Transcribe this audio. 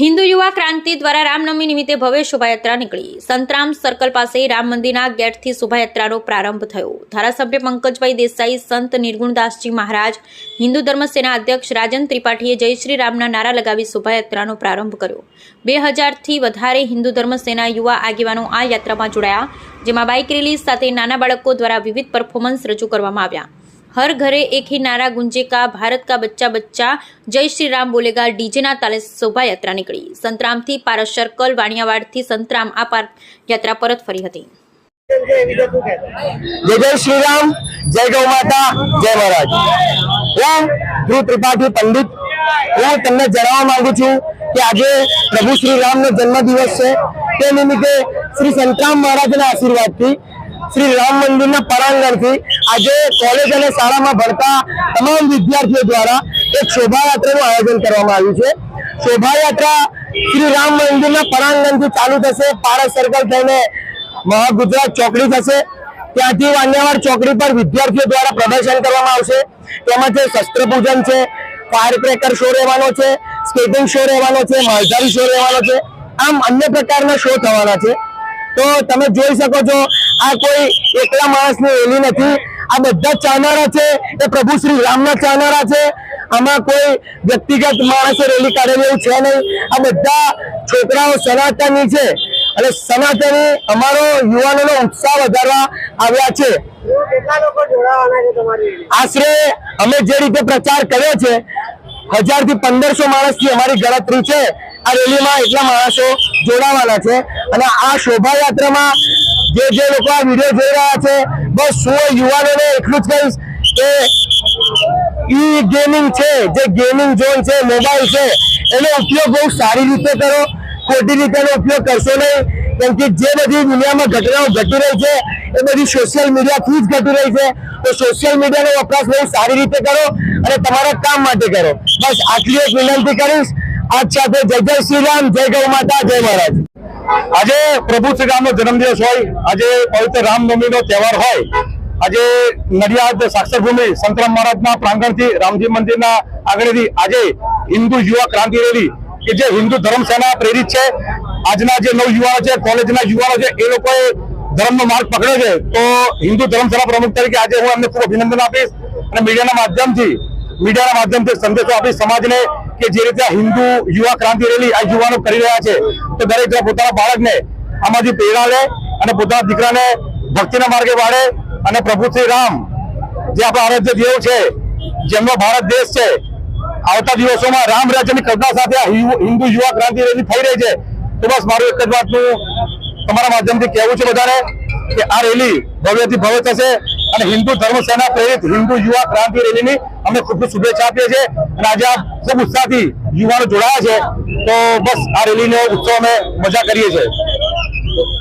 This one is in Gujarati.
હિન્દુ યુવા ક્રાંતિ દ્વારા રામનવમી નિમિત્તે ભવ્ય શોભાયાત્રા નીકળી. સંતરામ સર્કલ પાસે રામ મંદિરના ગેટથી શોભાયાત્રાનો પ્રારંભ થયો. ધારાસભ્ય પંકજભાઈ દેસાઈ, સંત નિર્ગુણદાસજી મહારાજ, હિન્દુ ધર્મ સેના અધ્યક્ષ રાજન ત્રિપાઠીએ જય શ્રી રામના નારા લગાવી શોભાયાત્રાનો પ્રારંભ કર્યો. બે હજારથી વધારે હિન્દુ ધર્મ સેના યુવા આગેવાનો આ યાત્રામાં જોડાયા, જેમાં બાઇક રેલી સાથે નાના બાળકો દ્વારા વિવિધ પરફોર્મન્સ રજૂ કરવામાં આવ્યા. હર ઘરે એક ही नारा गूंजे का भारत का बच्चा बच्चा जय श्री राम बोलेगा ડીજેના તાલે શોભાયાત્રા નીકળી સંતરામથી પારસ સર્કલ વાણિયાવાડથી સંતરામ આ પાર યાત્રા પરત ફરી હતી જય જય શ્રી રામ જય ગૌ માતા જય મહારાજ હું ધ્રુવ ત્રિપાઠી પંડિત હું તમને જણાવવા માંગુ છું કે આજે પ્રભુ શ્રી રામનો જન્મ દિવસ છે તે નિમિત્તે શ્રી સંતરામ મહારાજના આશીર્વાદથી શ્રી રામ મંદિરના પરાંગણથી આજે કોલેજ અને શાળામાં ભણતા તમામ વિદ્યાર્થીઓ દ્વારા એક શોભાયાત્રાનું આયોજન કરવામાં આવ્યું છે. શોભાયાત્રા શ્રી રામ મંદિરના પરાંગણથી ચાલુ થશે, પારસ સર્કલ થઈને મહાગુજરાત ચોકડી થશે. ત્યાંથી વાન્યાવાર ચોકડી પર વિદ્યાર્થીઓ દ્વારા પ્રદર્શન કરવામાં આવશે. તેમાં છે શસ્ત્ર પૂજન છે ફાયર ક્રેકર શો રહેવાનો છે સ્કેટિંગ શો રહેવાનો છે, માલધારી શો રહેવાનો છે. આમ અન્ય પ્રકારના શો થવાના છે. તો તમે જોઈ શકો છો આ કોઈ એકલા માણસની રેલી નથી. આ બધા ચાહનારા છે. એ પ્રભુ શ્રી રામના ચાહનારા છે. આમાં કોઈ વ્યક્તિગત માણસે રેલી કાઢેલી એવું છે નહીં. આ બધા છોકરાઓ સનાતની છે. અને સનાતની અમારો યુવાનોનો ઉત્સાહ વધારવા આવ્યા છે. આશરે અમે જે રીતે પ્રચાર કર્યો છે હજારથી પંદરસો માણસની અમારી ગણતરી છે. આ રેલીમાં એટલા માણસો જોડાવાના છે. અને આ શોભાયાત્રામાં જે જે લોકો આ વીડિયો જોઈ રહ્યા છે, બસ હું યુવાનોને એટલું જ કહીશ કે ઈ ગેમિંગ છે, જે ગેમિંગ ઝોન છે મોબાઈલ છે, એનો ઉપયોગ બહુ સારી રીતે કરો, ખોટી રીતે એનો ઉપયોગ કરશો નહીં, કેમ કે જે બધી દુનિયામાં ઘટનાઓ ઘટી રહી છે, એ બધી સોશિયલ મીડિયાથી જ ઘટી રહી છે, તો સોશિયલ મીડિયાનો વપરાશ બહુ સારી રીતે કરો અને તમારા કામ માટે કરો. બસ આટલી એક વિનંતી કરીશ. આજ સાથે જય જય શ્રી રામ, જય ગૌ માતા, જય મહારાજ. આજે પ્રભુ શ્રી રામનો જન્મદિવસ હોય, આજે પવિત્ર રામનવમીનો તહેવાર હોય, આજે નડિયાદ સાક્ષરભૂમિ સંતરામ મહારાજના પ્રાંગણથી રામજી મંદિરના આગળથી આજે હિન્દુ યુવા ક્રાંતિ રેલી, કે જે હિન્દુ ધર્મ સેના પ્રેરિત છે, આજના જે નવ યુવાનો છે, કોલેજના યુવાનો છે, એ લોકોએ ધર્મનો માર્ગ પકડ્યો છે. તો હિન્દુ ધર્મ સેના પ્રમુખ તરીકે આજે હું એમને ખૂબ અભિનંદન આપીશ અને મીડિયાના માધ્યમથી મીડિયાના માધ્યમથી સંદેશો આપીશ સમાજને કે જે રીતે હિન્દુ યુવા ક્રાંતિ રેલી આ યુવાનો કરી રહ્યા છે, તો દરેક પોતાના બાળકને આમાંથી પ્રેરણા લે અને પોતાના દીકરાને ભક્તિના માર્ગે વાળે અને પ્રભુ શ્રી રામ, જે આપણા આરાધ્ય દેવ છે, જેમનો ભારત દેશ છે, આવતા દિવસોમાં રામ રાજ્યની કલ્પના સાથે આ હિન્દુ યુવા ક્રાંતિ રેલી થઈ રહી છે, તો બસ મારું એક જ વાતનું તમારા માધ્યમથી કહેવું છે બધાને કે આ રેલી ભવ્યથી ભવ્ય થશે અને હિન્દુ ધર્મ સેના પ્રેરિત હિન્દુ યુવા ક્રાંતિ રેલીની અમે ખૂબ ખૂબ શુભેચ્છા આપીએ છીએ અને આજે આ ખૂબ ઉત્સાહથી યુવાનો જોડાયા છે. તો બસ આ રેલીનો ઉત્સવ અમે મજા કરીએ છીએ.